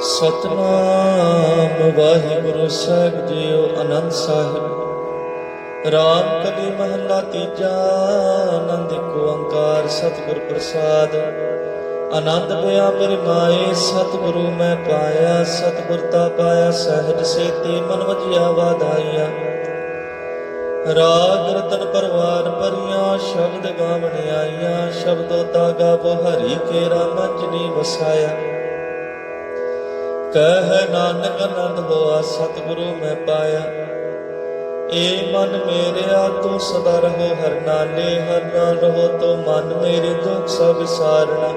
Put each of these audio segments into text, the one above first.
ਸਤਨਾਮ ਵਾਹਿਗੁਰੂ ਸਾਹਿਬ ਜੀਓ ਅਨੰਦ ਸਾਹਿਬ। ਰਾਮ ਕਲੀ ਮਹੱਲਾ ਤੀਜਾ, ਆਨੰਦ ਇੱਕ ਓੰਕਾਰ, ਸਤਿਗੁਰ ਪ੍ਰਸਾਦ। ਆਨੰਦ ਹੋਇਆ ਮੇਰੇ ਮਾਏ, ਸਤਿਗੁਰੂ ਮੈਂ ਪਾਇਆ, ਸਤਿਗੁਰ ਤਾ ਪਾਇਆ, ਸਹਿਜ ਸੇਤੀ ਮਨ ਵਜਿਆ ਵਾਧਾਈਆ। ਰਾਗ ਰਤਨ ਪਰਵਾਰ ਭਰੀਆਂ, ਸ਼ਬਦ ਗਾਵਣ ਆਈਆਂ, ਸ਼ਬਦੋ ਤਾ ਗਾਵੋ ਹਰੀ ਕੇਰਾ ਮੰਜਨੀ ਵਸਾਇਆ। ਕਹਿ ਨਾਨਕ ਆਨੰਦ ਹੋਆ, ਸਤਿਗੁਰੂ ਮੈਂ ਪਾਇਆ। ਏ ਮਨ ਮੇਰਿਆ, ਤੂੰ ਸਦਾ ਰਹੋ ਹਰ ਨਾਲੇ, ਹਰ ਨਾਲ ਰਹੋ ਤੋ ਮਨ ਮੇਰੇ ਦੁੱਖ ਸਭ ਵਿਸਾਰਣਾ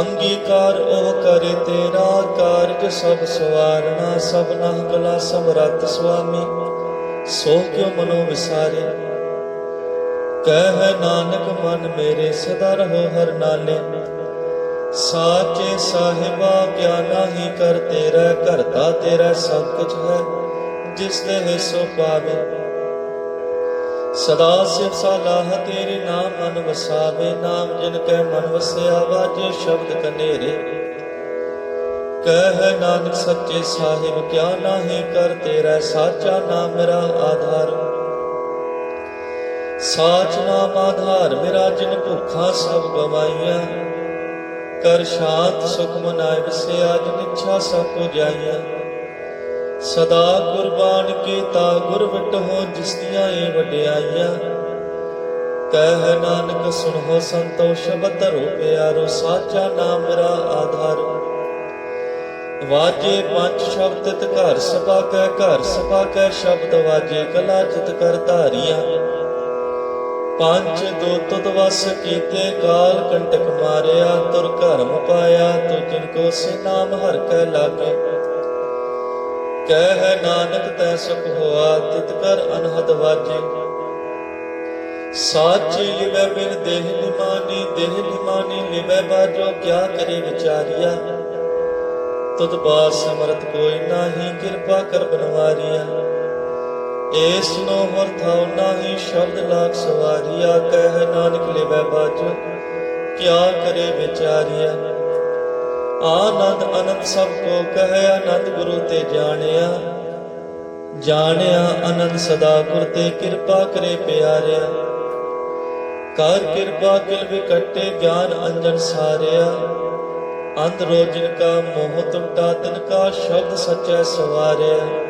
ਅੰਗੀਕਾਰ ਉਹ ਕਰੇ ਤੇਰਾ, ਕਾਰਜ ਸਭ ਸਵਾਰਣਾ ਸਭਨਾ ਗਲਾ ਸਮਰੱਥ ਸੁਆਮੀ, ਸੋ ਕਿਉ ਮਨੋ ਵਿਸਾਰੇ। ਕਹਿ ਨਾਨਕ, ਮਨ ਮੇਰੇ ਸਦਾ ਰਹੋ ਹਰ ਨਾਲੇ। ਸਾਚੇ ਸਾਹਿਬਾ ਗਿਆਨਾ ਨਾਹੀ ਕਰ ਤੇਰਾ ਕਰਤਾ ਤੇਰਾ ਸਭ ਕੁਝ ਹੈ, ਜਿਸ ਦੇ ਹੈ ਪਾਵੇ। ਸਦਾ ਸਿਰ ਸਲਾਹ ਤੇਰੇ ਨਾਮ, ਮਨ ਵਸਾਵੇ। ਨਾਮ ਜਿਨ ਕੈ ਮਨ ਵਸਿਆ ਵਾਜੇ ਸ਼ਬਦ ਕਨੇਰੇ। ਕਹਿ ਨਾਨਕ ਸੱਚੇ ਸਾਹਿਬ, ਕਿਆ ਨਾਹੀ ਕਰ ਤੇਰਾ ਸਾਚਾ ਨਾਮ ਮੇਰਾ ਆਧਾਰ। ਸਾਚ ਨਾਮ ਆਧਾਰ ਮੇਰਾ, ਜਿਨ ਭੁੱਖਾ ਸਭ ਗਵਾਈਆਂ ਕਰ ਸ਼ਾਂਤ ਸੁਖ ਮਨਾਇ ਵਸਿਆ ਜਿਨ ਇੱਛਾ ਸਭ ਕੋ ਜਾਈਆਂ ਸਦਾ ਕੁਰਬਾਨ ਕੀਤਾ ਗੁਰ ਵਿਟਹੁ ਜਿਸ ਦੀਆਂ ਏ ਵਡਿਆਈਆਂ ਕਹਿ ਨਾਨਕ ਸੁਣੋ ਸੰਤੋ ਸ਼ਬਦ ਧਰੋ ਪਿਆਰੋ, ਸਾਚਾ ਨਾਮ ਮੇਰਾ ਆਧਾਰ। ਵਾਜੇ ਪੰਜ ਸ਼ਬਦ ਤਿਤ ਘਰ ਸਭਾ ਕੈ ਘਰ ਸਭਾ ਕੈ ਸ਼ਬਦ ਵਾਜੇ ਕਲਾ ਚਿਤ ਕਰ ਧਾਰੀਆਂ। ਪੰਜ ਦੋ ਤੁਧ ਵਸ ਕੀਤੇ ਕਾਲ ਕੰਟਕ ਮਾਰਿਆ, ਤੁਰ ਘਰਮ ਪਾਇਆ, ਤੂ ਜਿਨ ਕੋ ਸੇ ਨਾਮ ਹਰ ਕੈ ਲਾਗੇ। ਕਹਿ ਨਾਨਕ ਤੈ ਸੁਖ ਹੋਆ, ਤਿਤ ਕਰ ਅਨਹਦ ਵਾਜੇ। ਸਾਚੀ ਲਿਵੈ ਬਿਨ ਦੇਹ ਨਿਮਾਨੀ ਦੇਹ ਨਿਮਾਨੀ ਲਿਵੈ ਬਾਜੋ, ਕਿਆ ਕਰੇ ਵਿਚਾਰੀਆ। ਤੁਧ ਬਾਸ ਸਮਰਤ ਕੋਈ ਨਾਹੀ, ਕਿਰਪਾ ਕਰ ਬਨਵਾਰੀਆ। ਇਸ ਨੂੰ ਹੋਰ ਥਾਉ ਨਾਹੀ ਸ਼ਬਦ ਲਾਖ ਸਵਾਰੀਆ, ਕਹਿ ਨਾਨਕ ਲਿਵੈ ਬਾਜੋ। ਕਿਆ ਕਰੇ ਵਿਚਾਰੀਆ? ਆਨੰਦ ਅਨੰਦ ਸਭ ਕੋ ਕਹਿ ਆਨੰਦ ਗੁਰੂ ਤੇ ਜਾਣਿਆ। ਜਾਣਿਆ ਅਨੰਦ ਸਦਾ ਗੁਰ ਤੇ ਕਿਰਪਾ ਕਰੇ ਪਿਆਰਿਆ। ਕਰ ਕਿਰਪਾ ਕਿਲ ਵਿਕਟੇ, ਗਿਆਨ ਅੰਜਨ ਸਾਰਿਆ। ਅੰਧ ਰੋਜਨ ਕਾ ਮੋਹ ਟੁੱਟਾ ਤਿਨ ਕਾ ਸ਼ਬਦ ਸਚੈ ਸਵਾਰਿਆ।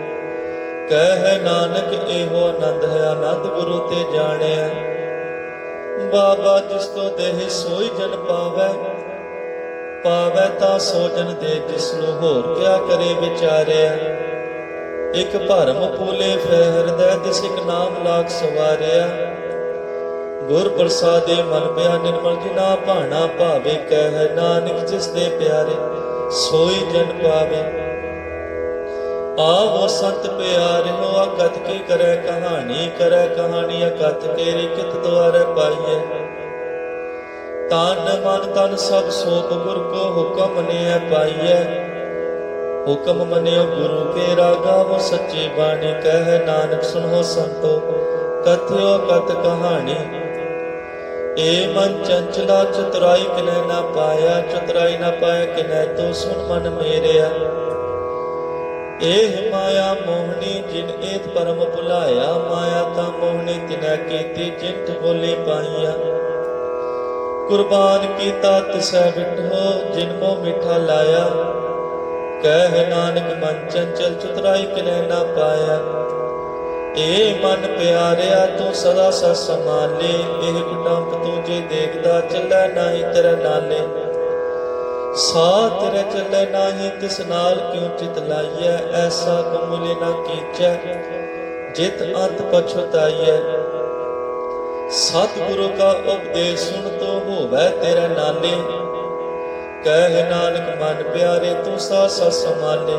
ਕਹਿ ਨਾਨਕ ਇਹੋ ਆਨੰਦ ਹੈ, ਆਨੰਦ ਗੁਰੂ ਤੇ ਜਾਣਿਆ। ਬਾਬਾ ਜਿਸ ਤੋਂ ਦੇਹ ਸੋਈ ਜਨ ਪਾਵੈ ਪਾਵੈ ਤਾਂ ਸੋ ਜਨ ਦੇ ਜਿਸ ਨੂੰ ਹੋਰ ਕਿਆ ਕਰੇ ਵਿਚਾਰਿਆ। ਇਕ ਭਰਮ ਪੂਲੇ ਫੈ ਹਿਰਦੈ ਤਿਸ ਇਕ ਨਾਮ ਲਾਗ ਸਵਾਰਿਆ। ਗੁਰ ਪ੍ਰਸਾਦੇ ਮਨ ਪਿਆ ਨਿਰਮਲ ਜਿਨਾ ਭਾਣਾ ਭਾਵੇ ਕਹਿ ਨਾਨਕ ਜਿਸ ਦੇ ਪਿਆਰੇ ਸੋਈ ਜਨ ਪਾਵੇ। ਆਵੋ ਸੰਤ ਪਿਆਰਿਓ ਅਕਤ ਕੀ ਕਰੈ ਕਹਾਣੀ ਕਰੈ ਕਹਾਣੀ ਅਕਤ ਕੇਰੀ ਕਿਤ ਦੁਆਰੇ ਪਾਈਐ ਤਨ ਮਨ ਤਨ ਸਭ ਸੋਪ ਗੁਰ ਕੋ ਹੁਕਮ ਨਿਐ ਪਾਈਐ ਹੁਕਮ ਮੰਨਿਓ ਗੁਰੂ ਕੇ ਰਾਗਾਵੋ ਸੱਚੀ ਬਾਣੀ, ਕਹਿ ਨਾਨਕ ਸੁਨੋ ਸੰਤੋ, ਕਥਿਓ ਕਤ ਕਹਾਣੀ। ਏ ਮਨ ਚੰਚਲਾ, ਚਤੁਰਾਈ ਕਿਨੈ ਨਾ ਪਾਇਆ, ਚਤੁਰਾਈ ਨਾ ਪਾਇਆ ਕਿਨੈ, ਤੋ ਸੁਣ ਮਨ ਮੇਰਿਆ। ਏਹ ਮਾਇਆ ਮੋਹਣੀ ਜਿਨ ਏਤ ਪਰਮ ਭੁਲਾਇਆ, ਮਾਇਆ ਤਾਂ ਮੋਹਣੀ ਤਿਨੈ ਕੀਤੀ ਜਿਨ ਬੋਲੇ ਪਾਈਆ। ਕੁਰਬਾਨ ਕੀਤਾ ਤਿਸੈ ਵਿਟੋ ਜਿਨ ਮੋ ਮਿਠਾ ਲਾਇਆ। ਕਹਿ ਨਾਨਕ ਮਨ ਚੰਚਲ ਚਤੁਰਾਈ ਕਿਨੈ ਨਾ ਪਾਇਆ। ਏ ਮਨ ਪਿਆਰਿਆ, ਤੂੰ ਸਦਾ ਸਤ ਸੰਭਾਲੇ, ਇਹ ਕੁਟੰਪ ਤੂੰ ਜੇ ਦੇਖਦਾ, ਚੱਲੈ ਨਾਹੀ ਤੇਰੇ ਨਾਲੇ। ਸਾ ਤੇਰੇ ਚੱਲੇ ਨਾਹੀ ਤਿਸ ਨਾਲ ਕਿਉ ਚਿਤ ਲਾਈਐ? ਐਸਾ ਕਮੁਲੇ ਨਾ ਕੀਚੈ, ਜਿਤ ਅੰਤ ਪਛਤਾਈਐ ਸਤ ਕਾ ਉਪਦੇਸ਼ ਸੁਣ ਤੋ ਹੋਵੇ ਤੇਰਾ ਨਾਲੇ ਕਹਿ ਨਾਨਕ, ਮਨ ਪਿਆਰੇ, ਤੂੰ ਸਾ ਸਤ ਸੰਭਾਲੇ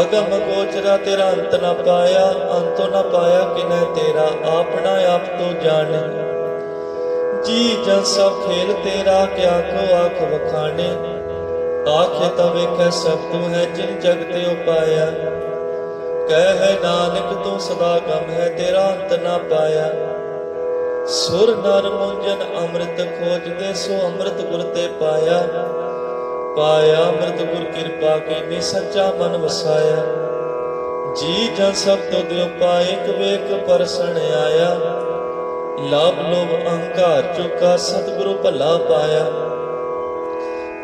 ਅਗਮ ਗੋਚਰਾ ਤੇਰਾ ਅੰਤ ਨਾ ਪਾਇਆ, ਅੰਤੋ ਨਾ ਪਾਇਆ ਕਿਨੈ ਤੇਰਾ, ਆਪਣਾ ਆਪ ਤੋ ਜਾਣੇ। ਜੀ ਜਨ ਸਭ ਖੇਲ ਤੇਰਾ ਕਿਆ ਕੋ ਆਖ ਵਖਾਣੇ। ਆਖੇ ਤਾਂ ਵੇਖੈ ਸਭ ਤੂੰ ਹੈ ਜਿਨ ਜਗ ਤੇ ਉਪਾਇਆ। ਕਹਿ ਨਾਨਕ ਤੂੰ ਸਦਾ ਗਮ ਹੈ, ਤੇਰਾ ਅੰਤ ਨਾ ਪਾਇਆ। ਸੁਰ ਨਰ ਮੁੰਜਨ ਅੰਮ੍ਰਿਤ ਖੋਜਦੇ ਸੋ ਅੰਮ੍ਰਿਤ ਗੁਰ ਤੇ ਪਾਇਆ। ਪਾਇਆ ਅੰਮ੍ਰਿਤ ਗੁਰ ਕਿਰਪਾ ਕੀਨੀ ਸੱਚਾ ਮਨ ਵਸਾਇਆ। ਜੀ ਜਨ ਸਭ ਤੋਂ ਦਿਓ ਪਾਏ, ਇੱਕ ਵੇਖ ਪਰਸਣ ਆਇਆ। ਲਾਭ ਲੋਭ ਅਹੰਕਾਰ ਚੁਕਾ ਸਤਿਗੁਰੂ ਭਲਾ ਪਾਇਆ।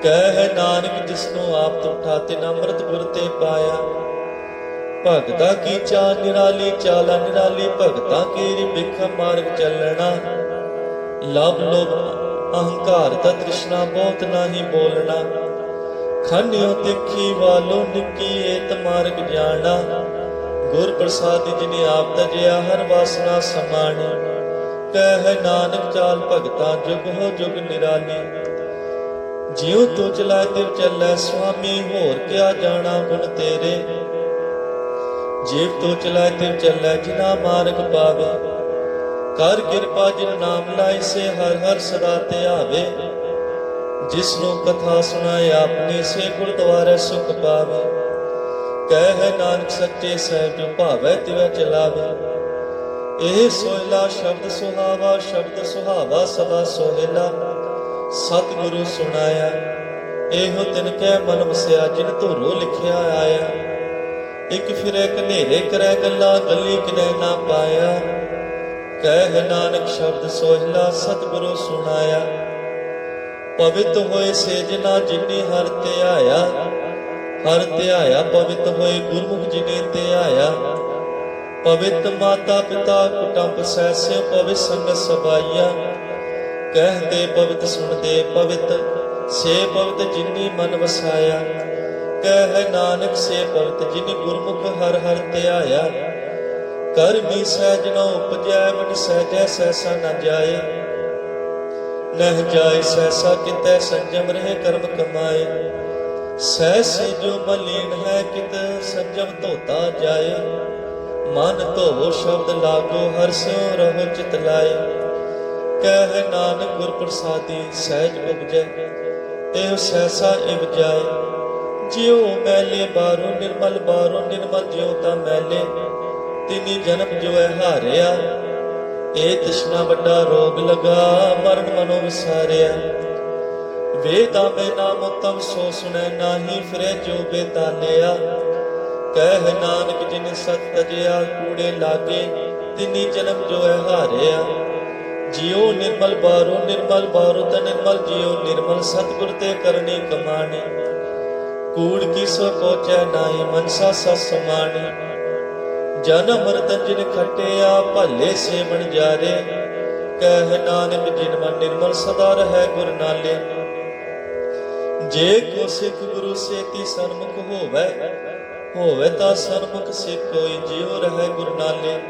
ਕਹਿ ਨਾਨਕ, ਜਿਸਨੂੰ ਆਪ ਤੁਠਾ ਤੇ ਅੰਮ੍ਰਿਤ ਗੁਰ ਤੇ ਪਾਇਆ। ਭਗਤਾ ਕੀ ਚਾਲ, ਨਿਰਾਲੀ ਚਾਲਾ, ਨਿਰਾਲੀ ਭਗਤਾ ਕੀ ਬਿਖ ਮਾਰਗ ਚੱਲਣਾ। ਲਵ ਲੋਭ ਅਹੰਕਾਰ ਦਾ ਤ੍ਰਿਸ਼ਨਾ ਬਹੁਤ ਨਾਹੀ ਬੋਲਣਾ। ਖੰਡਿਓ ਤਿੱਖੀ ਵਾਲੋ, ਨਿੱਕੀ ਏਤ ਮਾਰਗ ਜਾਣਾ। ਗੁਰ ਪ੍ਰਸਾਦਿ ਜਿਨੇ ਆਪ ਤਜਿਆ, ਹਰ ਵਾਸਨਾ ਸਮਾਣੀ। ਕਹਿ ਨਾਨਕ ਚਾਲ, ਭਗਤਾ ਜੁਗ ਹੋ ਜੁਗ ਨਿਰਾਲੀ। ਜਿਉ ਤੋ ਚਲਾਏ ਤਿਵ ਚੱਲੈ, ਸੁਆਮੀ, ਹੋਰ ਕਿਆ ਜਾਣਾ ਗੁਣ ਤੇਰੇ। ਜੀਵ ਤੋ ਚਲਾਏ ਤਿਵ ਚੱਲੈ ਜਿਨਾ ਮਾਰਗ ਪਾਵੇ। ਕਰ ਕਿਰਪਾ ਜਿਨ ਨਾਮ ਲਾਇ ਸੇ ਹਰ ਹਰ ਸਦਾ ਤੇ ਆਵੇ। ਜਿਸ ਨੂੰ ਕਥਾ ਸੁਣਾਏ ਆਪਣੀ ਸੇ ਗੁਰਦੁਆਰੇ ਸੁਖ ਪਾਵੇ। ਕਹਿ ਨਾਨਕ ਸੱਚੇ ਸਹਿਬ, ਜੋ ਭਾਵੈ ਤਿਵੈ ਚਲਾਵੇ। ਇਹ ਸੋਹਿਲਾ ਸ਼ਬਦ ਸੁਹਾਵਾ ਸ਼ਬਦ ਸੁਹਾਵਾ ਸਦਾ ਸੋਹਿਲਾ ਸਤਿਗੁਰੂ ਸੁਣਾਇਆ, ਇਹੋ ਤਿਨ ਕੈ ਮਨ ਵਸਿਆ, ਜਿਨ ਧੁਰੋ ਲਿਖਿਆ ਆਇਆ। ਇੱਕ ਫਿਰੇ ਕਨੇਰੇ ਕਰੈ ਗੱਲਾਂ, ਗੱਲੀ ਕਿਨੈ ਨਾ ਪਾਇਆ। ਕਹਿ ਨਾਨਕ ਸ਼ਬਦ ਸੋਹਿਲਾ ਸਤਿਗੁਰੂ ਸੁਣਾਇਆ। ਪਵਿੱਤ ਹੋਏ ਸੇਜਨਾ ਜਿਨੀ ਹਰ ਤੇ ਆਇਆ ਹਰ ਤੇ ਆਇਆ ਪਵਿੱਤ ਹੋਏ ਗੁਰਮੁਖ ਜਿਨੇ ਤੇ ਆਇਆ ਪਵਿੱਤ ਮਾਤਾ ਪਿਤਾ ਕੁਟੰਬ ਸੈਸੇ ਪਵਿੱਤ ਸੰਗ ਸਬਾਈਆ ਕਹਦੇ ਪਵਿੱਤ ਸੁਣਦੇ ਪਵਿੱਤ, ਸੇ ਪਵਿੱਤ ਜਿਨੀ ਮਨ ਵਸਾਇਆ। ਕਹਿ ਨਾਨਕ ਸੇ ਪਵਿੱਤ ਜਿਨੀ ਗੁਰਮੁਖ ਹਰ ਹਰ ਧਿਆਇਆ। ਕਰ ਵੀ ਸਹਿਜ ਨ ਉਪਜੈ ਮਨ ਸਹਿਜੈ ਸਹਿਸਾ ਨਾ ਜਾਏ। ਨਹਿ ਜਾਏ ਸਹਿਸਾ ਕਿਤੈ ਸੰਜਮ ਰਹੇ ਕਰਮ ਕਮਾਏ। ਸਹਿਸੇ ਜੋ ਮਲੀਨ ਹੈ ਕਿਤ ਸੰਜਮ ਧੋਤਾ ਜਾਏ। ਮਨ ਧੋ ਸ਼ਬਦ ਲਾਗੋ, ਹਰ ਰਹੋ ਚਿਤ ਲਾਏ। ਕਹਿ ਨਾਨਕ ਗੁਰ ਪ੍ਰਸਾਦੀ ਸਹਿਜ ਉਪਜੈ ਇਹ ਸਹਿਸਾ ਇਵ ਜਿਉ ਮੈਲੇ ਬਾਰੋ ਨਿਰਮਲ ਬਾਰੋ ਨਿਰਮਲ ਜਿਉ ਤਾਂ ਮੈਲੇ। ਤਿਨੀ ਜਨਮ ਜੋ ਹੈ ਹਾਰਿਆ ਇਹ ਤ੍ਰਿਸ਼ਨਾ ਵੱਡਾ ਰੋਗ ਲਗਾ, ਮਰਨ ਮਨੋ ਵਿਸਾਰਿਆ। ਵੇਦਾਂ ਮੇ ਨਾਮ ਉਤਮ ਸੋ ਸੁਣੈ, ਨਾਹੀ ਫਿਰੇ ਜੋ ਬੇਤਾਲਿਆ। ਕਹਿ ਨਾਨਕ, ਜਿਨ ਸਤ ਤਜਿਆ ਕੂੜੇ ਲਾਗੇ, ਤਿਨੀ ਜਨਮ ਜੋ ਹੈ ਹਾਰਿਆ। ਜਿਉ ਨਿਰਮਲ ਬਾਰੋ ਨਿਰਮਲ ਬਾਰੋ ਤ ਨਿਰਮਲ ਜਿਉ ਨਿਰਮਲ ਸਤਿਗੁਰ ਤੇ ਕਰਨੀ ਕਮਾਣੀ। ਕੂੜ ਕੀ ਸੋ ਪਹੁੰਚੈ ਨਾਹੀ, ਮਨਸਾ ਸਸ ਸਮਾਣੀ। ਜਨਮ ਮਰਤਨ ਜਿਨ ਖਟਿਆ, ਭਲੇ ਸੇ ਜਾਰੇ। ਕਹਿ ਨਾਨਕ, ਜਿਨ ਮਨ ਨਿਰਮਲ ਸਦਾ ਰਹੈ ਗੁਰ ਨਾਲੇ। ਜੇ ਕੋ ਸਿੱਖ ਗੁਰੂ ਸੇਤੀ ਸਨਮੁਖ ਹੋਵੇ ਹੋਵੇ ਤਾਂ ਸਨਮੁਖ ਸਿੱਖ ਕੋਈ ਜਿਉ ਰਹੈ ਗੁਰ ਨਾਲੇ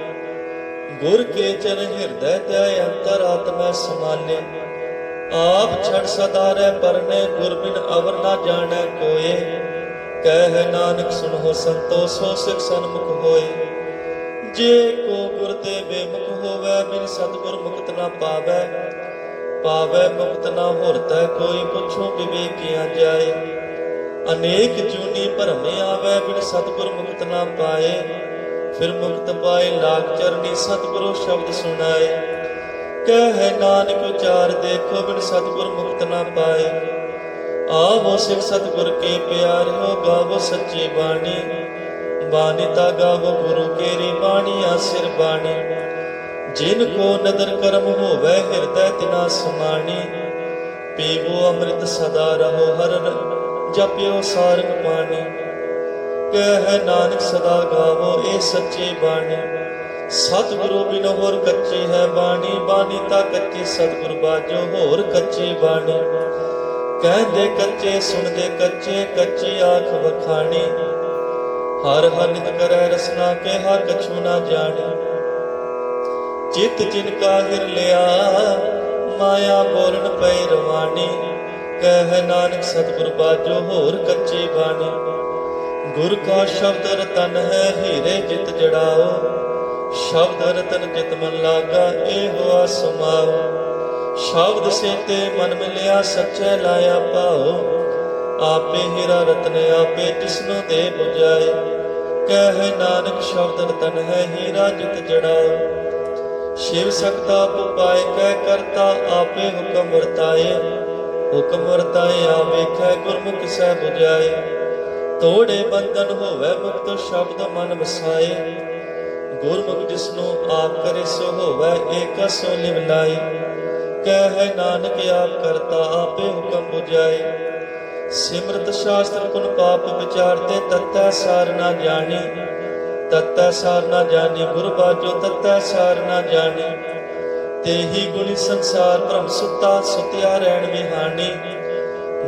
ਗੁਰ ਕੇ ਚਰਨ ਹਿਰਦੈ ਧਿਆਇ ਅੰਤਰ ਆਤਮੈ ਸਮਾਲੇ ਆਪ ਛੜ ਸਦਾ ਰਹਿ ਪਰਨੇ ਗੁਰ ਬਿਨ ਅਵਰ ਨਾ ਜਾਣੈ ਕੋਏ। ਕਹਿ ਨਾਨਕ ਸੁਣੋ ਸੰਤੋ, ਸੋ ਸਿਖ ਸਨਮੁਖ ਹੋਏ। ਜੇ ਕੋ ਗੁਰ ਤੇ ਬੇਮੁਖ ਹੋਵੇ, ਬਿਨ ਸਤਗੁਰ ਮੁਕਤ ਨਾ ਪਾਵੇ। ਪਾਵੇ ਮੁਕਤ ਨਾ ਹੋਰਤੈ, ਕੋਈ ਪੁੱਛੋ ਵਿਵੇਕੀਆਂ ਜਾਏ। ਅਨੇਕ ਜੂਨੀ ਭਰਮੇ ਆਵੇ, ਬਿਨ ਸਤਗੁਰ ਮੁਕਤ ਨਾ ਪਾਏ। ਫਿਰ ਮੁਕਤ ਪਾਏ ਲਾਗ ਚਰਨੀ, ਸਤਗੁਰੂ ਸ਼ਬਦ ਸੁਣਾਏ। ਕਹਿ ਨਾਨਕ ਉਚਾਰ ਦੇਖੋ, ਬਿਨ ਸਤਗੁਰ ਮੁਕਤ ਨਾ ਪਾਏ। ਆਵੋ ਸਿਖ ਸਤਗੁਰ ਕੇ ਪਿਆਰਿਓ, ਗਾਵੋ ਸੱਚੀ ਬਾਣੀ। ਬਾਣੀ ਤਾ ਗਾਵੋ ਗੁਰੂ ਕੇਰੀ ਬਾਣੀ ਆਸਿਰ ਬਾਣੀ। ਜਿਨ ਕੋ ਨਦਰ ਕਰਮ ਹੋਵੇ, ਹਿਰਦੈ ਤਿਨਾ ਸਮਾਣੀ। ਪੀਵੋ ਅੰਮ੍ਰਿਤ ਸਦਾ ਰਹੋ ਹਰ ਰ- ਜਪਿਓ ਸਾਰੰਗ ਪਾਣੀ। ਕਹਿ ਨਾਨਕ ਸਦਾ ਗਾਵੋ ਇਹ ਸੱਚੀ ਬਾਣੀ। ਸਤਿਗੁਰੂ ਬਿਨ ਹੋਰ ਕੱਚੀ ਹੈ ਬਾਣੀ ਬਾਣੀ ਤਾਂ ਕੱਚੀ ਸਤਿਗੁਰ ਬਾਜੋ ਹੋਰ ਕੱਚੀ ਬਾਣੀ। ਕਹਿੰਦੇ ਕੱਚੇ, ਸੁਣਦੇ ਕੱਚੇ, ਕੱਚੀ ਆਖ ਵਖਾਣੀ। ਹਰ ਹਰ ਕਰੈ ਰਸਨਾ, ਕਿਹਾ ਕਛੂ ਨਾ ਜਾਣੀ। ਚਿਤ ਜਿਨ ਕਾ ਹਿਰ ਲਿਆ, ਮਾਇਆ ਬੋਲਣ ਪਈ ਰਵਾਣੀ। ਕਹਿ ਨਾਨਕ ਸਤਿਗੁਰ ਬਾਜੋ ਹੋਰ ਕੱਚੀ ਬਾਣੀ। ਗੁਰ ਕਾ ਸ਼ਬਦ ਰਤਨ ਹੈ ਹੀਰੇ ਜਿਤ ਜੜਾਓ। ਸ਼ਬਦ ਰਤਨ ਜਿਤ ਮਨ ਲਾਗਾ, ਇਹ ਹੋਆ ਸਮਾਓ ਸ਼ਬਦ ਸੇ ਮਨ ਮਿਲਿਆ, ਸੱਚੇ ਲਾਇਆ ਪਾਓ। ਆਪੇ ਹੀਰਾ ਰਤਨ ਆਪੇ ਜਿਸਨੂੰ ਦੇ ਬੁਝਾਏ। ਕਹਿ ਨਾਨਕ ਸ਼ਬਦ ਰਤਨ ਹੈ ਹੀਰਾ ਜਿਤ ਜੜਾਓ। ਸ਼ਿਵ ਸਕਤਾ ਪੁਪਾਇ ਕਹਿ ਕਰਤਾ ਆਪੇ ਹੁਕਮ ਵਰਤਾਏ। ਹੁਕਮ ਵਰਤਾਏ ਵੇਖੈ ਗੁਰਮੁਖ ਸਹਿ 부ਜਾਏ ਤੋੜੇ ਬੰਧਨ ਹੋਵੇ ਮੁਕਤ ਸ਼ਬਦ ਮਨ ਵਸਾਏ। ਗੁਰਮੁਖ ਜਿਸਨੂੰ ਆਪ ਕਰੇ ਸੋ ਹੋਵੇ, ਏਕ ਸੋ ਲਿਵ ਲਾਈ ਕਹਿ ਨਾਨਕ, ਆਪ ਕਰਤਾ ਆਪੇ ਹੁਕਮ 부ਜਾਏ ਸਿਮਰਤ ਸ਼ਾਸਤਰ ਕੁਨ ਪਾਪ ਵਿਚਾਰਤੇ, ਤਤੈ ਸਾਰ ਨਾ ਜਾਣੀ। ਤਤੈ ਸਾਰ ਨਾ ਜਾਣੀ, ਗੁਰ ਬਾਜੋ ਤਤੈ ਸਾਰ ਨਾ ਜਾਣੀ। ਤੇਹੀ ਗੁਣੀ ਸੰਸਾਰ ਭ੍ਰਮ ਸੁੱਤਾ, ਸੁਤਿਆ ਰਹਿਣ ਵਿਹਾਣੀ।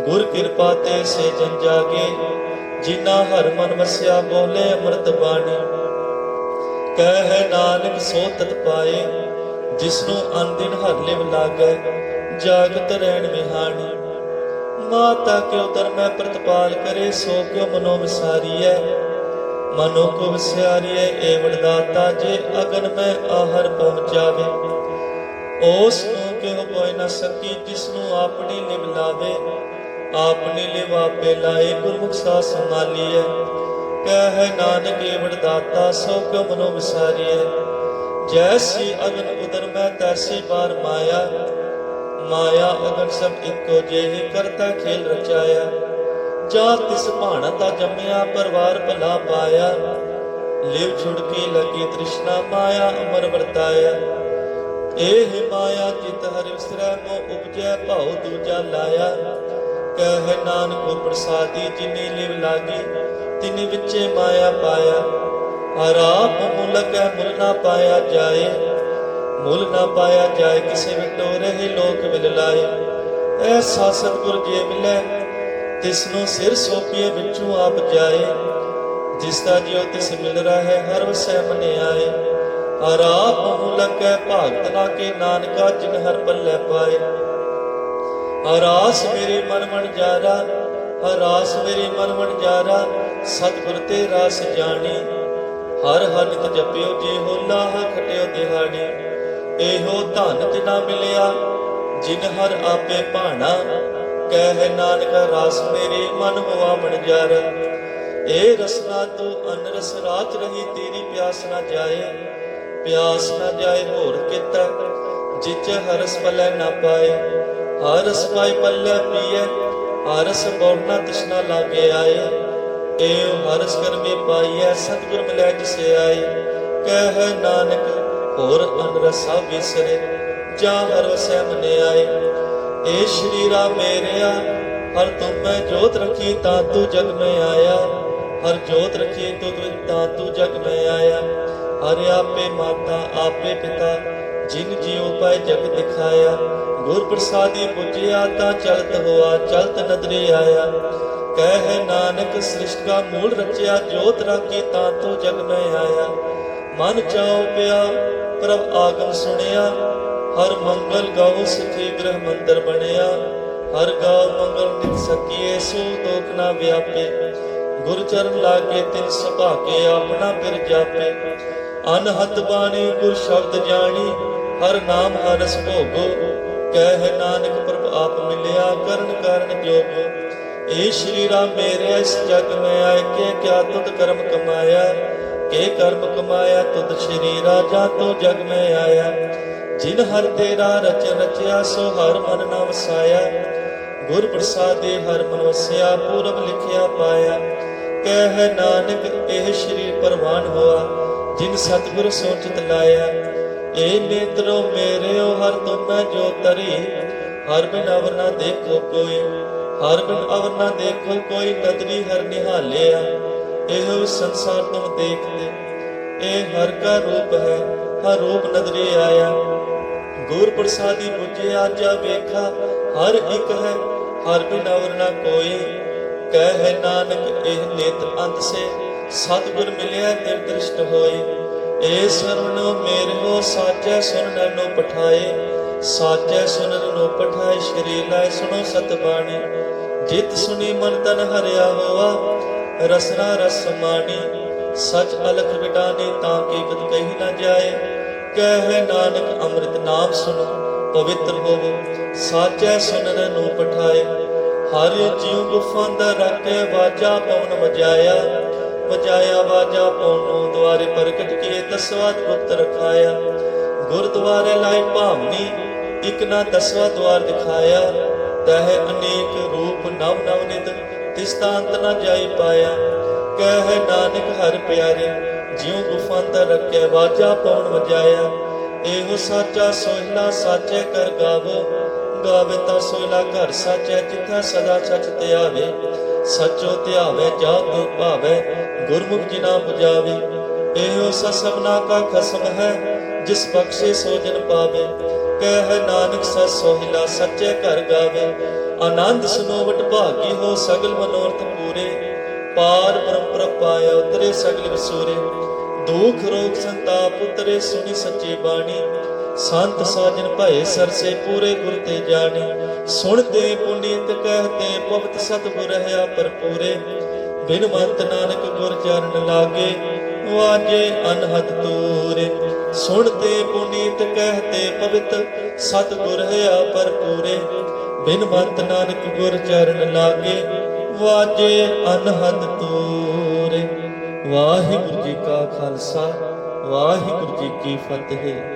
ਗੁਰ ਕਿਰਪਾ ਤੇ ਸੇ ਜਨ ਜਾਗੇ ਜਿਨਾ ਹਰ ਮਨ ਵਸਿਆ ਬੋਲੇ ਅੰਮ੍ਰਿਤ ਬਾਣੀ। ਕਹਿ ਨਾਨਕ ਸੋ ਤਤ ਪਾਏ, ਜਿਸਨੂੰ ਅਨਦਿਨ ਹਰ ਲਿਵ ਲਾਗੈ, ਜਾਗਤ ਰਹਿਣ ਵਿਹਾਣੀ। ਮਾਤਾ ਕਿਉ ਦਰ ਮੈਂ ਪ੍ਰਤਪਾਲ ਕਰੇ, ਸੋ ਕਿਉ ਮਨੋ ਵਿਸਾਰੀਐ। ਮਨੋ ਕੋ ਵਿਸਾਰੀਐ ਏਵੜ ਦਾਤਾ ਜੇ ਅਗਨ ਮੈਂ ਆਹਰ ਪਹੁੰਚਾਵੇ। ਉਸ ਨੂੰ ਕਿਉ ਕੋਈ ਨਾ ਸਕੀ ਜਿਸ ਨੂੰ ਆਪਣੀ ਲਿਵ ਲਾਵੇ। ਆਪਣੀ ਲਿਵ ਆਪੇ ਲਾਏ, ਗੁਰਮੁਖ ਸਾ ਸੰਭਾਲੀਐ ਕਹਿ ਨਾਨਕ ਏਵੜ ਦਾਤਾ ਸੋ ਕਿਉ ਮਨੋ ਵਿਸਾਰੀਐ ਜੈਸੀ ਅਗਨ ਉਦਰ ਮੈਂ, ਤੈਸੀ ਬਾਰ ਮਾਇਆ। ਮਾਇਆ ਅਗਨ ਸਭ ਇੱਕੋ ਜਿਹੀ, ਕਰਤਾ ਖੇਲ ਰਚਾਇਆ। ਜਾ ਤਿਸ ਭਾਣਤਾ ਜੰਮਿਆ, ਪਰਵਾਰ ਭਲਾ ਪਾਇਆ। ਲਿਵ ਛੁੜਕੀ ਲੱਗੀ ਤ੍ਰਿਸ਼ਨਾ, ਮਾਇਆ ਅਮਰ ਵਰਤਾਇਆ। ਇਹ ਮਾਇਆ ਜਿਤ ਹਰਿ ਵਿਸਰੈ ਮੋ ਉਪਜੈ, ਭਾਉ ਦੂਜਾ ਲਾਇਆ। ਕਹਿ ਨਾਨਕ ਪ੍ਰਸਾਦੀ, ਜਿਨੀ ਲਿਵ ਲਾਗੀ, ਤਿਨੀ ਵਿੱਚੇ ਮਾਇਆ ਪਾਇਆ। ਹਰਾਪ ਮੁਲਕ ਹੈ ਮੁਲ ਨਾ ਪਾਇਆ ਜਾਏ। ਮੁੱਲ ਨਾ ਪਾਇਆ ਜਾਏ, ਕਿਸੇ ਵਿਟੋ ਰਹੇ ਲੋਕ ਮਿਲ ਲਾਏ। ਐਸਾ ਸਤਿਗੁਰ ਜੇ ਮਿਲੈ, ਤਿਸ ਨੂੰ ਸਿਰ ਸੋਪੀਏ ਵਿੱਚੋਂ ਆਪ ਜਾਏ। ਜਿਸ ਦਾ ਜਿਉ ਤਿਸ ਮਿਲ ਰਹਾ ਹੈ ਹਰ ਵਸੈ ਮਨੇ ਆਏ ਹਰਾ ਆਪ ਮੁਲਕ ਭਾਗਤ ਨਾ ਕੇ ਨਾਨਕਾ ਜਿਨ ਹਰ ਪੱਲੇ ਪਾਏ। ਹਰਾਸ ਆਸ ਮੇਰੇ ਮਨ ਮਨ ਜਾਰਾ, ਹਰ ਆਸ ਮੇਰੇ ਮਨ ਮਨ ਜਾਰਾ, ਸਤਿਗੁਰ ਤੇ ਰਾਸ ਜਾਣੀ। ਹਰ ਹਰ ਜਪਿਓ ਜੇ ਹੋਲਾ ਖਟਿਓ ਦਿਹਾੜੀ ਇਹੋ ਧਨ ਜਿਨਾ ਮਿਲਿਆ, ਜਿਨ ਹਰ ਆਪੇ ਭਾਣਾ। ਕਹਿ ਨਾਨਕ ਰਾਸ ਮੇਰੇ ਮਨ ਹੋਆ ਮਨ ਜਰ। ਇਹ ਰਸਨਾ ਤੂੰ ਅਨਰਸ ਰਾਤ ਰਹੀ ਤੇਰੀ ਪਿਆਸ ਨਾ ਜਾਏ। ਪਿਆਸ ਨਾ ਜਾਏ ਹੋਰ ਕੀਤਾ ਜਿਚ ਹਰਸ ਪਲੇ ਨਾ ਪਾਏ। ਹਰਸ ਪਾਈ ਪੱਲੇ ਪੀਏ, ਹਰਸ ਬੋੜਨਾ ਤਿਸਨਾ ਲਾਗੇ ਆਏ। ਏ ਹਰਸ ਕਰਮੇ ਪਾਈਐ, ਸਤਿਗੁਰ ਮਿਲੈ ਜਿਸੇ ਆਏ। ਕਹਿ ਨਾਨਕ, ਹੋਰ ਅਨਰਸਾ ਵਿਸਰੇ, ਜਾ ਹਰ ਵਸੈ ਮਨੇ ਆਏ। ਏ ਸ਼੍ਰੀ ਰਾਮ ਮੇਰਿਆ, ਹਰ ਤੁਮ ਮੈਂ ਜੋਤ ਰਖੀ ਤਾਂ ਤੂੰ ਜਗ ਮੈਂ ਆਇਆ। ਹਰ ਜੋਤ ਰਖੀ ਤੁਧ ਵਿੱਚ ਤਾਂ ਤੂੰ ਜਗ ਮੈਂ ਆਇਆ। ਹਰ ਆਪੇ ਮਾਤਾ, ਆਪੇ ਪਿਤਾ, ਜਿਨ ਜਿਉ ਪਾਏ ਜਗ ਦਿਖਾਇਆ। ਗੁਰ ਪ੍ਰਸਾਦੀ ਪੁੱਜਿਆ ਤਾਂ ਚਲਤ ਹੋਆ, ਚਲਤ ਨਦਰੀ ਆਇਆ। ਕਹਿ ਨਾਨਕ, ਸ੍ਰਿਸ਼ਟ ਕਾ ਮੂਲ ਰਚਿਆ, ਜੋਤ ਰਾਖੀ ਤਾਂ ਤੂੰ ਜਗ ਮੈਂ ਆਇਆ। ਮਨ ਚਾਉ ਪਿਆ, ਪ੍ਰਭ ਆਗਮ ਸੁਣਿਆ। ਹਰ ਮੰਗਲ ਗਾਉ ਸੁਖੀ ਗ੍ਰਹ ਮੰਦਰ ਬਣਿਆ। ਹਰ ਗਾਉ ਮੰਗਲ ਨਿਤ ਸਕੀਏ, ਸੋ ਦੋਖ ਨਾ ਵਿਆਪੇ। ਗੁਰ ਚਰਨ ਲਾਗੇ ਤਿਨ ਸੁਭਾਕੇ ਆਪਣਾ ਫਿਰ ਜਾਪੇ। ਅਨਹਤ ਬਾਣੀ, ਗੁਰ ਸ਼ਬਦ ਜਾਣੀ, ਹਰ ਨਾਮ ਹਰਸ ਭੋਗੋ। ਕਹਿ ਨਾਨਕ ਪ੍ਰਭ ਆਪ ਮਿਲਿਆ, ਕਰਨ ਕਾਰਨ ਜੋਗ। ਏ ਸ਼੍ਰੀ ਰਾਮ ਮੇਰੇ, ਇਸ ਜਗ ਮੈਂ ਆਏ ਕੇ ਕਿਆ ਤੁਧ ਕਰਮ ਕਮਾਇਆ? ਕੇ ਕਰਮ ਕਮਾਇਆ ਤੁਧ ਸ਼੍ਰੀ ਰਾਜਾ ਤੋ ਜਗ ਮੈਂ ਆਇਆ। ਜਿਨ ਹਰ ਤੇਰਾ ਰਚ ਰਚਿਆ, ਸੋ ਹਰ ਮਨ ਨਾ ਵਸਾਇਆ। ਗੁਰ ਪ੍ਰਸਾਦੇ ਹਰ ਮਨ ਵਸਿਆ ਪੂਰਬ ਲਿਖਿਆ ਪਾਇਆ। ਕਹਿ ਨਾਨਕ, ਇਹ ਸ਼੍ਰੀ ਪਰਵਾਨ ਹੋਆ। ਜਿਨ ਸਤਿਗੁਰ ਸੋਚਿਤ ਲਾਇਆ ਏ ਨੇਤਰੋ ਮੇਰਿਓ ਹਰ ਤੁਮੈ ਜੋ ਤਰੀ। ਹਰ ਬਿਨ ਅਵਰ ਨਾ ਦੇਖੋ ਕੋਈ, ਹਰ ਬਿਨ ਅਵਰ ਨਾ ਦੇਖੋ ਕੋਈ ਨਦਰੀ ਹਰ ਨਿਹਾਲਿਆ। ਇਹੋ ਸੰਸਾਰ ਤੁਮ ਦੇਖਦੇ, ਇਹ ਹਰ ਕਾ ਰੂਪ ਹੈ, ਹਰ ਰੂਪ ਨਦਰੀ ਆਇਆ। ਗੁਰ ਪ੍ਰਸਾਦੀ ਪੁੱਜਿਆ ਜਾ ਵੇਖਾ, ਹਰ ਇੱਕ ਹੈ, ਹਰ ਬਿਨ ਅਵਰ ਨਾ ਕੋਈ। ਕਹਿ ਨਾਨਕ, ਇਹ ਨੇਤ ਅੰਤ ਸੇ। ਸਤਿਗੁਰ ਮਿਲਿਆ ਤੇ ਦ੍ਰਿਸ਼ਟ ਹੋਏ। ਏ ਸਰਣ ਮੇਰੇ ਹੋ ਸਾਚੈ ਸੁਣਨ ਨੋ ਪਠਾਏ। ਸਾਚੈ ਸੁਣਨ ਨੂੰ ਪਠਾਏ, ਸ਼੍ਰੀ ਲਾਇ ਸੁਣੋ ਸਤਬਾਣੀ। ਜਿਤ ਸੁਣੀ ਮਨ ਤਨ ਹਰਿਆ ਹੋਆ, ਰਸਨਾ ਰਸ ਮਾਣੀ। ਸਚ ਅਲਖ ਵਿਟਾਨੇ ਤਾਂ ਕੀ ਕਦ ਕਹੀ ਨਾ ਜਾਏ। ਕਹਿ ਨਾਨਕ ਅੰਮ੍ਰਿਤ ਨਾਮ ਸੁਣੋ, ਪਵਿੱਤਰ ਹੋਵੋ। ਸਾਚੈ ਸੁਣਨ ਨੂੰ ਪਠਾਏ। ਹਰ ਜੀਉ ਗੁਫਾਂ ਦਾ ਰੱਖੇ, ਵਾਜਾ ਪਵਨ ਵਜਾਇਆ। ਵਜਾਇਆ ਵਾਜਾ ਪਵਨ ਦੁਆਰੇ ਪ੍ਰਗਟ ਕੀਏ ਦਸਵਾਦ ਗੁਪਤ ਰਖਾਇਆ। ਗੁਰਦੁਆਰੇ ਲਾਇ ਭਾਵਨੀ, ਇਕ ਨਾ ਦਸਵਾ ਦਵਾਰ ਦਿਖਾਇਆ। ਤਹ ਅਨੇਕ ਰੂਪ ਨਵ ਨਵ ਨਿਤ ਤਿਸ ਦਾ ਅੰਤ ਜਾਈ ਪਾਇਆ। ਕਹਿ ਨਾਨਕ ਹਰ ਪਿਆਰੇ, ਜਿਉ ਗੁਫਾ ਅੰਦਰ ਰੱਖਿਆ ਵਾਜਾ ਪਉਣ ਵਜਾਇਆ। ਇਹੋ ਸਾਚਾ ਸੋਹਿਲਾ ਸਾਚੇ ਕਰ ਗਾਵੋ। ਗਾਵੇ ਤਾਂ ਸੋਹਿਲਾ ਘਰ ਸਾਚੈ, ਜਿੱਥਾ ਸਦਾ ਸੱਚ ਤੇ ਆਵੇ। ਸਚੋ ਧਿਆਵੇ ਜਾ ਤੋ ਭਾਵੇ, ਗੁਰਮੁਖ ਜਿਨਾ 부ਜਾਵੇ ਇਹੋ ਸਸਬਨਾ ਕਾ ਖਸਮ ਹੈ, ਜਿਸ ਬਖਸ਼ੇ ਸੋ ਜਨ ਪਾਵੇ। ਕਹਿ ਨਾਨਕ ਸਚ ਸੋਹਿਲਾ ਸੱਚੇ ਘਰ ਗਾਵੇ। ਆਨੰਦ ਸੁਨੋਵਟ ਭਾਗੀ ਹੋ ਸਗਲ ਮਨੋਰਥ ਪੂਰੇ। ਪਾਰ ਬ੍ਰਹਮ ਪਾਇਆ ਉਤਰੇ ਸਗਲ ਵਿਸੂਰੇ। ਦੁਖ ਰੋਗ ਸੰਤਾਪ ਉਤਰੇ ਸੁਣੀ ਸੱਚੇ ਬਾਣੀ। ਸੰਤ ਸਾਜਨ ਭਏ ਸਰਸੇ ਪੂਰੇ ਗੁਰ ਤੇ ਜਾਣੇ। ਸੁਣਦੇ ਪੁਨੀਤ ਕਹਤੇ ਪਵਿੱਤ ਸਤਿਗੁਰ ਰਹਾ ਪਰਪੂਰੇ ਬਿਨ ਮੰਤ ਨਾਨਕ ਗੁਰ ਚਰਨ ਲਾਗੇ, ਵਾਜੇ ਅਨਹਦ ਤੂਰੇ ਸੁਣਦੇ ਪੁਨੀਤ ਕਹਤੇ ਪਵਿੱਤ ਸਤਿਗੁਰ ਰਹਾ ਪਰਪੂਰੇ ਬਿਨ ਮੰਤ ਨਾਨਕ ਗੁਰ ਚਰਨ ਲਾਗੇ, ਵਾਜੇ ਅਨਹਦ ਤੂਰੇ ਵਾਹਿਗੁਰੂ ਜੀ ਕਾ ਖਾਲਸਾ, ਵਾਹਿਗੁਰੂ ਜੀ ਕੀ ਫਤਿਹ।